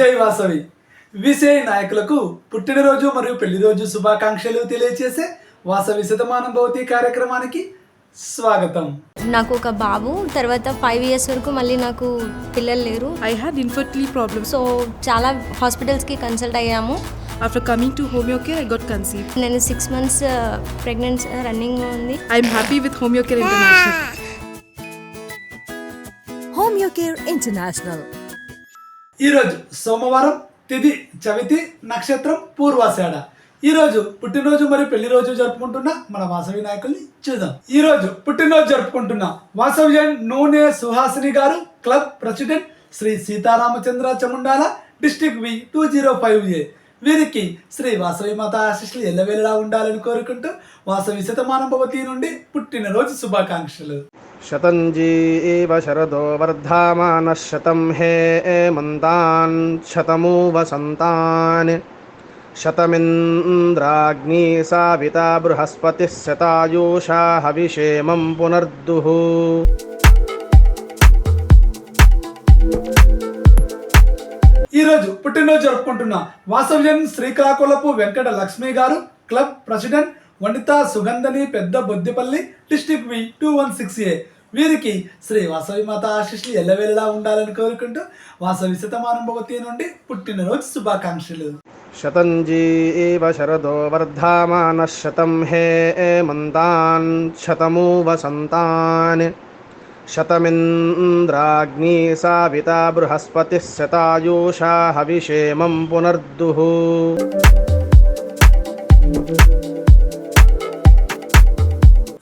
జై వాసవి విసే నాయకులకు పుట్టినరోజు మరియు పెళ్ళిరోజు శుభాకాంక్షలు తెలియజేసే వాసవి శతమానం భవతి కార్యక్రమానికి స్వాగతం నాకు ఒక బాబు తర్వాత ఫైవ్ ఇయర్స్ వరకు మళ్ళీ నాకు పిల్లలు లేరు I had infertility problems. So చాలా హాస్పిటల్స్కి కన్సల్ట్ అయ్యాము After coming to Homeocare, I got conceived. నేను సిక్స్ మంత్స్ ప్రెగ్నెన్సీ రన్నింగ్ ఉంది I'm happy with Homeocare International. Home Your Care International. ఈరోజు సోమవారం తిథి చవితి నక్షత్రం పూర్వాషాఢ. ఈరోజు పుట్టినరోజు మరియు పెళ్ళి రోజు జరుపుకుంటున్న మన వాసవి నాయకుల్ని చూద్దాం. ఈరోజు పుట్టినరోజు జరుపుకుంటున్న వాసవ్యన్ నూనె సుహాసిని గారు club president Shri Sitaramachandra Chamundala district V two zero five A. వీరికి శ్రీ వాసవి మాత ఆశిష్లు ఎల్లవేళలా ఉండాలని కోరుకుంటూ వాసవి శతమానం భవతి నుండి పుట్టినరోజు శుభాకాంక్షలు. शतञ्जी एव शरदो वर्धामानः शतं हे एमन्तान् शतमु वसन्तान् शतमिन्द्राग्नी साविता बृहस्पतिः शतायुषा हविषेमं पुनर्दुः ఈ రోజు పుట్టినరోజు జరుపుకుంటున్న వాసవ్యన్ శ్రీకాకుళపు వెంకట లక్ష్మి గారు club president Vanitha Sugandhani Pedda Boddipalli district V two one six A. వీరికి శ్రీ వాసవి మాత ఆశిష్లు ఎల్లవేళలా ఉండాలని కోరుకుంటూ వాసవి శతమానం భగవతి నుండి పుట్టినరోజు శుభాకాంక్షలు. శతంజీ శరదో వర్ధమాన శతం హే మంతాన్ శతమూ వసంతాన్ శతమింద్రాగ్ని సావిత బృహస్పతి శతాయూషా హవిషేమం పునర్దుః.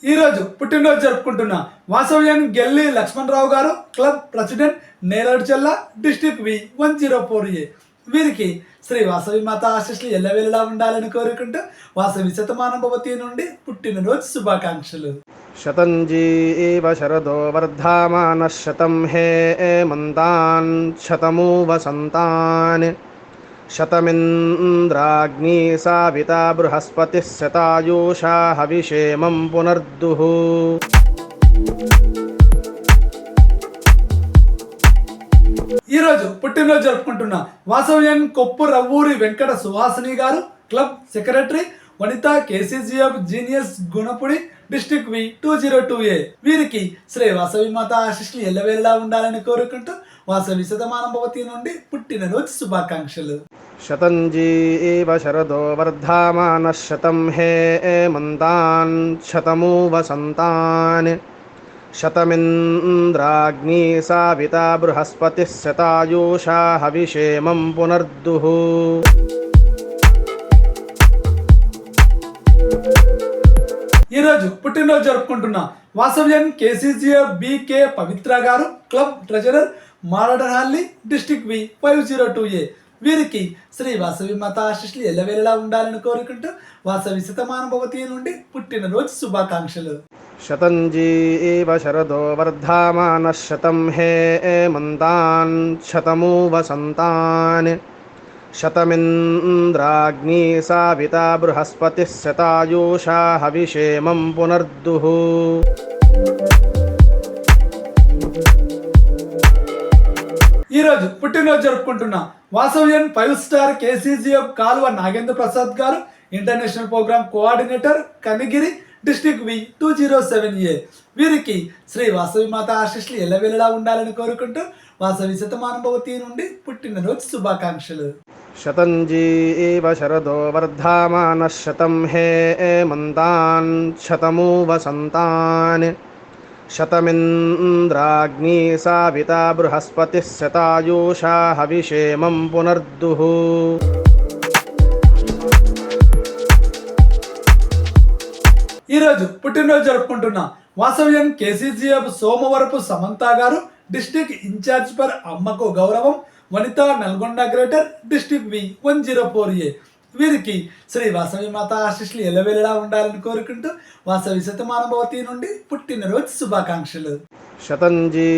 ఈరోజు పుట్టినరోజు జరుపుకుంటున్న వాసవ్యం గెల్లి లక్ష్మణరావు గారు club president Neladuchella district V one zero four A. వీరికి శ్రీ వాసవి మాత ఆశీస్సులు ఎల్లవేళలా ఉండాలని కోరుకుంటూ వాసవి శతమానభవతి నుండి పుట్టినరోజు శుభాకాంక్షలు. శతంజీ ఏవ శరదో వర్ధమాన శతం హే మంతాన్ శతము వసంతాన్ शतमिन्द्राग्नी साविता बृहस्पतिः शतायुषा हविषेमं पुनर्दुः ఈ రోజు పుట్టినరోజు జరుపుకుంటున్న వాసవ్యన్ కొప్పు రవ్వూరి వెంకట సుహాసిని గారు club secretary Vanitha KCGF genius Gunapudi district V two zero two A వీరికి శ్రీ వాసవి మాత ఆశీస్సులు ఎల్లవేళలా ఉండాలని కోరుకుంటూ వాసవి శతమానం భవతి నుండి పుట్టినరోజు శుభాకాంక్షలు. శతంజీ ఏవ శరదో వర్ధమాన శతం హే మంతాన్ శతమూ వసంతాన్ శతమింద్రాగ్ని సావిత బృహస్పతి శతాయూషా హవిషేమం పునర్దుః. ఈరోజు పుట్టినరోజు జరుపుకుంటున్న వాసవ్యన్ కేసీసీఎఫ్ బీకే పవిత్ర గారు club treasurer Maradahalli district V five zero two A. వీరికి శ్రీ వాసవి మత ఆశిష్లు ఎల్లవేళలా ఉండాలని కోరుకుంటూ వాసవి శతమానుభవతి నుండి పుట్టినరోజు శుభాకాంక్షలు. శతంజీ శరదో వర్ధమాన శతం హే మంతాన్ శతమూ వసంతాన్ శతమింద్రాగ్ని సావితా బృహస్పతి శతాయూషా హవిషేమం పునర్దుః. ఈరోజు పుట్టినరోజు జరుపుకుంటున్న వాసవ్యన్ ఫైవ్ స్టార్ కేసీజీఎఫ్ కాలువ నాగేంద్ర ప్రసాద్ గారు international programme coordinator Kanigiri district V two zero seven A. వీరికి శ్రీ వాసవి మాత ఆశిష్లు ఎల్లవెల్లలా ఉండాలని కోరుకుంటూ వాసవి శతమానుభవతి నుండి పుట్టినరోజు శుభాకాంక్షలు. శతంజీ ఏవ శరదో వర్ధమాన శతం హే మంతాన్ శతము వసంతాన్ शतमिन्द्राग्नी साविता बृहस्पतिः शतायुषा हविषेमं पुनर्दुः ఈ రోజు పుట్టినరోజు జరుపుకుంటున్న వాసవ్యం కేసీజీఎఫ్ సోమవరపు సమంత గారు డిస్టిక్ ఇన్ఛార్జ్ పర్ అమ్మకు గౌరవం Vanitha Nalgonda greater district V one zero four A వీరికి శ్రీ వాసవి మాత ఆశిష్లు ఎలవెలలా ఉండాలని కోరుకుంటూ వాసవి శతమానభవతి నుండి పుట్టినరోజు శుభాకాంక్షలు. శతంజీ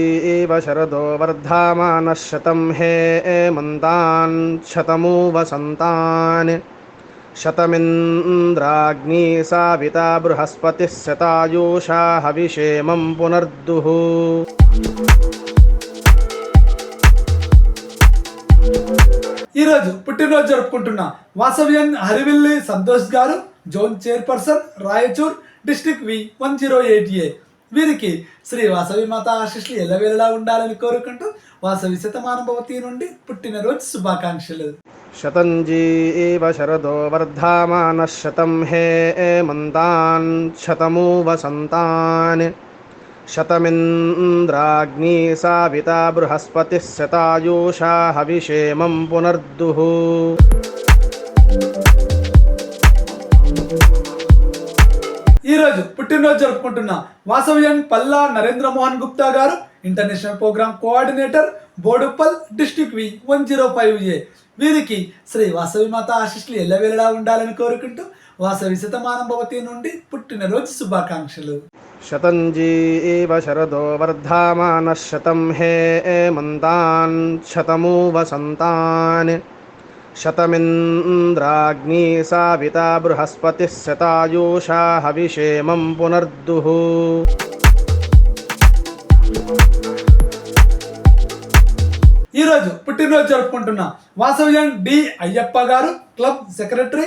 శరదో వర్ధమాన శతం హే మంతాన్ శతమూ వసంతాన్ శతమింద్రాగ్ని సావిత బృహస్పతి శతాయూషా హవిషేమం పునర్దుః. ఈరోజు పుట్టినరోజు జరుపుకుంటున్న వాసవ్యన్ హరివిల్లి సంతోష్ గారు zone chairperson Raichur district V one zero eight A. వీరికి శ్రీ వాసవి మాత ఆశిష్లు ఎలవేలా ఉండాలని కోరుకుంటూ వాసవి శతమానుభవతి నుండి పుట్టినరోజు శుభాకాంక్షలు. శతంజీ శరదో వర్ధమాన శతం హే మంతాన్ శతము వసంతాన్ శతమింద్రాగ్నీ సావితా బృహస్పతిः శతాయూషా హవిషేమం పునర్దుః. ఈరోజు పుట్టినరోజు జరుపుకుంటున్న వాసవ్యన్ పల్లా నరేంద్ర మోహన్ గుప్తా గారు international programme coordinator Boduppal district V one zero five A. వీరికి శ్రీ వాసవి మాత ఆశిష్లు ఎల్లవేళలా ఉండాలని కోరుకుంటూ వాసవి శతమానం భవతి నుండి పుట్టినరోజు శుభాకాంక్షలు. శతంజీవ శరదో వర్ధమానः శతం హే మంతాన్ శతమూ వసంతాన్ శతమింద్రాగ్నీ సావితా బృహస్పతిः శతాయూషా హవిషేమం పునర్దుః. ఈ రోజు పుట్టినరోజు జరుపుకుంటున్న వాసవ్యన్ డి అయ్యప్ప గారు club secretary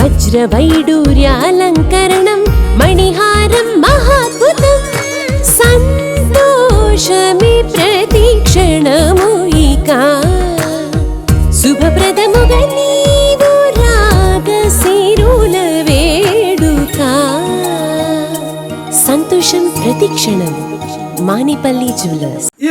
వజ్రవైడూర్యాలంకరణం మణిహారం మహాద్భుతం. సంతోషమి ప్రతిక్షణముయికా శుభప్రదముగా నీవు వేడుక. సంతోషం ప్రతిక్షణం మానిపల్లి జ్యువెలర్స్. ఈ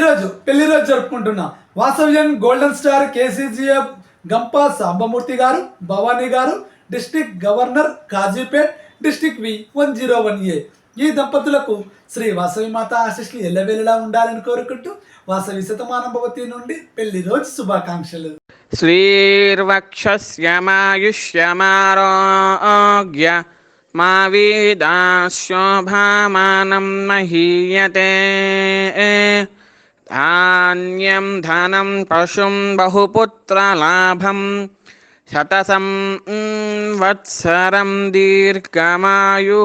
పెళ్ళి రోజు జరుపుకుంటున్న వాసవ్యన్ golden star KCGF Gampa Sambamurthy గారు భవానీ గారు district governor Kazipet district V one zero one A. ఈ దంపతులకు శ్రీ వాసవి మాత ఆశిష్లు ఎల్లవేళలా ఉండాలని కోరుకుంటూ వాసవి శతమానం భవతి నుండి పెళ్ళి రోజు శుభాకాంక్షలు. శ్రీర్వక్షమాయుష్యమారోగ్య మా వీదాశోభామానం మహీయతే. ధాన్యం ధనం పశుం బహుపుత్రలాభం శతసం వత్సరం దీర్ఘమాయు.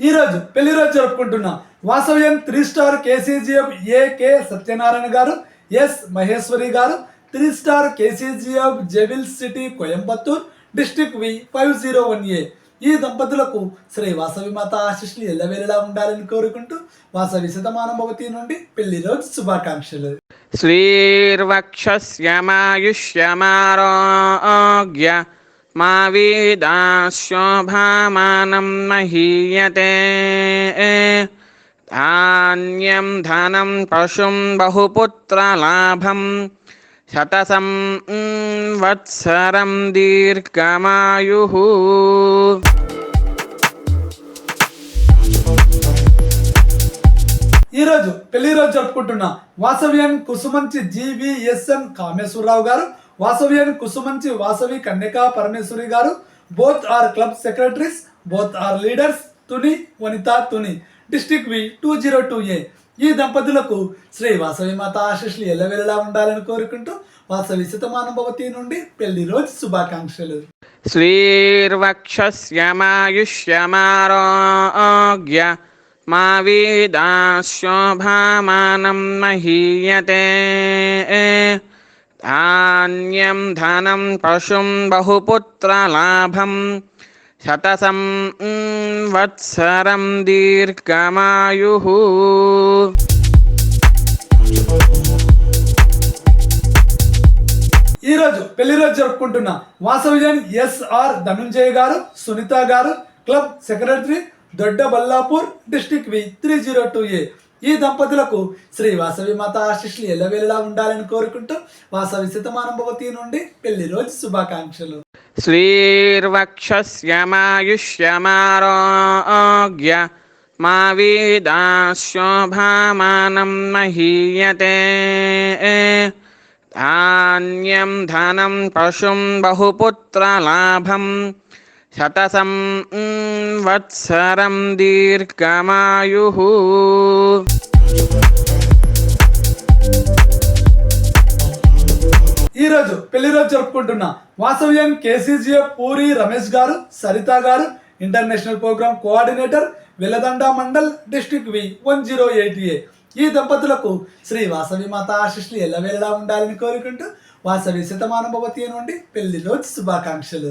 ఈరోజు పెళ్ళి రోజు జరుపుకుంటున్నాం వాసవ్యం three star KCGM AK Satyanarayana గారు ఎస్ మహేశ్వరి గారు three star KCGM jewel city Coimbatore district V five zero one A. ఈ దంపతులకు శ్రీ వాసవి మాత ఆశిష్లు ఎల్లవేళలా ఉండాలని కోరుకుంటూ వాసవి శతమానుభవతి నుండి పెళ్ళి రోజు శుభాకాంక్షలు. శ్రీర్వక్షమాయుష్యమారోగ్య మా వీదాశోభామానం మహీయతే. ధాన్యం ధనం పశుం బహుపుత్రలాభం శతసం వత్సరం దీర్ఘమాయు. ఈరోజు పెళ్ళి రోజు జరుపుకుంటున్న వాసవ్యన్ కుసుమంచి జీవిఎస్ఎన్ కామేశ్వరరావు గారు వాసవ్యన్ కుసుమంచి వాసవి కన్యకా పరమేశ్వరి గారు both are club secretaries both are leaders Tuni Vanitha Tuni. District V two zero two A. ఈ దంపతులకు శ్రీ వాసవి మాత ఆశీస్సులు ఎల్లవెల్లా ఉండాలని కోరుకుంటూ వాసవి శతమానుభవతి నుండి పెళ్ళి రోజు శుభాకాంక్షలు. శ్రీర్వక్షమాయుష్యమారోగ్య మా వేదాశోభామానం మహీయతే ధాన్యం ధనం పశుం బహుపుత్రలాభం శతసం వత్సరం దీర్ఘమాయు రోజు పెళ్ళి రోజు జరుపుకుంటున్న వాసవిజన్ ఎస్ఆర్ ధనుంజయ గారు సునీత గారు club secretary Dodda Ballapur district V three zero two A. ఈ దంపతులకు శ్రీ వాసవి మాత ఆశీస్సులు ఎల్లవేళలా ఉండాలని కోరుకుంటూ వాసవి సితమానంభవతి నుండి పెళ్ళి రోజు శుభాకాంక్షలు. శ్రీర్వక్షమాయుష్యమారోగ్య మా వీదాశోభామానం మహీయతే. ధాన్యం ధనం పశుం బహుపుత్రలాభం శతసం వత్సరం దీర్ఘమాయు ఈరోజు పెళ్ళి రోజు జరుపుకుంటున్న వాసవ్యం కేసీజీఎఫ్ పూరి రమేష్ గారు సరిత గారు international programme coordinator Veldanda mandal district V one zero eight A. ఈ దంపతులకు శ్రీ వాసవి మాత ఆశిష్లు ఎల్లవేళలా ఉండాలని కోరుకుంటూ వాసవి శతమానభవతి నుండి పెళ్ళి రోజు శుభాకాంక్షలు.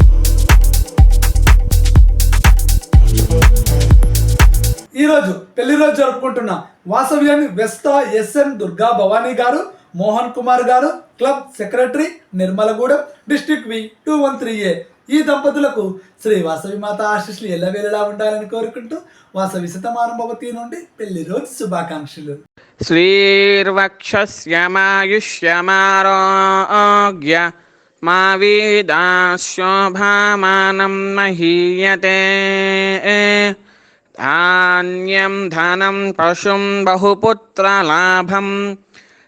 ఈరోజు పెళ్ళి రోజు జరుపుకుంటున్న వాసవ్యాన్ని వెస్తా ఎస్ఎన్ దుర్గా భవానీ గారు మోహన్ కుమార్ గారు club secretary Nirmalagudem district V two one three A. ఈ దంపతులకు శ్రీ వాసవి మాత ఆశీస్సులు ఎల్లవేళలా ఉండాలని కోరుకుంటూ వాసవి శతమానుభవతి నుండి పెళ్ళి రోజు శుభాకాంక్షలు. శ్రీర్వక్షమాయుష్యమారోగ్య మా వీదాశోభామానం మహీయతే. ధాన్యం ధనం పశుం బహుపుత్రలాభం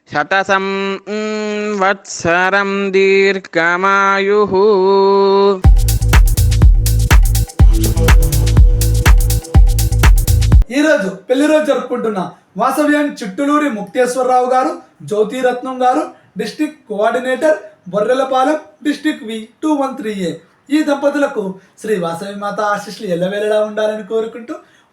శతసం వత్సరం దీర్ఘమాయు ఈరోజు పెళ్ళి రోజు జరుపుకుంటున్న వాసవ్యం చిట్టులూరి ముక్తేశ్వరరావు గారు జ్యోతిరత్నం గారు district coordinator Borrelapalem district V two one three A. ఈ దంపతులకు శ్రీ వాసవి మాత ఆశిష్లు ఎల్లవేళలా ఉండాలని కోరుకుంటూ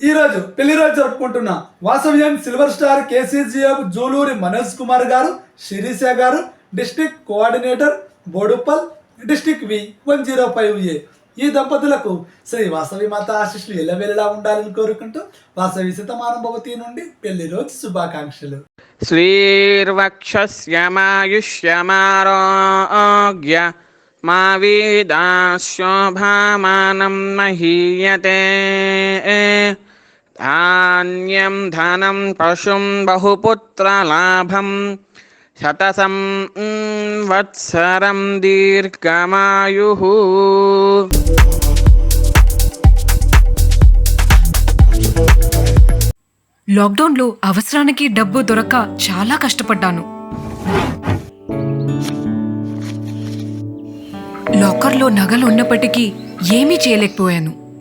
ఈరోజు పెళ్ళి రోజు జరుపుకుంటున్న వాసవ్యం silver star KCGF Juluri Manoj Kumar గారు శిరీష గారు district coordinator Bodupal district V one zero five A. ఈ దంపతులకు శ్రీ వాసవి మాత ఆశిష్లు ఎల్లవేళలా ఉండాలని కోరుకుంటూ వాసవి శతమానుభవతి నుండి పెళ్ళి రోజు శుభాకాంక్షలు. శ్రీర్వక్షమాయుష్యమారోగ్య మా వీదాశోభామానం మహీయతే. ధాన్యం ధనం పశుం బహుపుత్రలాభం శతసం వత్సరం దీర్ఘమాయు లాక్డౌన్లో అవసరానికి డబ్బు దొరక చాలా కష్టపడ్డాను. లాకర్లో నగలు ఉన్నప్పటికీ ఏమీ చేయలేకపోయాను.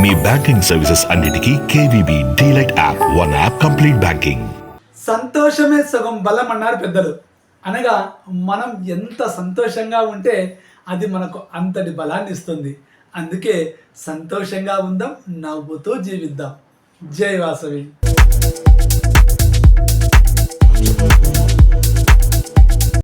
మీ బ్యాంకింగ్ సర్వీసెస్ అన్నిటికీ KVB DLite app. One app complete banking. సంతోషమే సగం బలం అన్నారు పెద్దలు. అనగా మనం ఎంత సంతోషంగా ఉంటే అది మనకు అంతటి బలాన్ని ఇస్తుంది. అందుకే సంతోషంగా ఉందాం నవ్వుతూ జీవిద్దాం. జై వాసవి.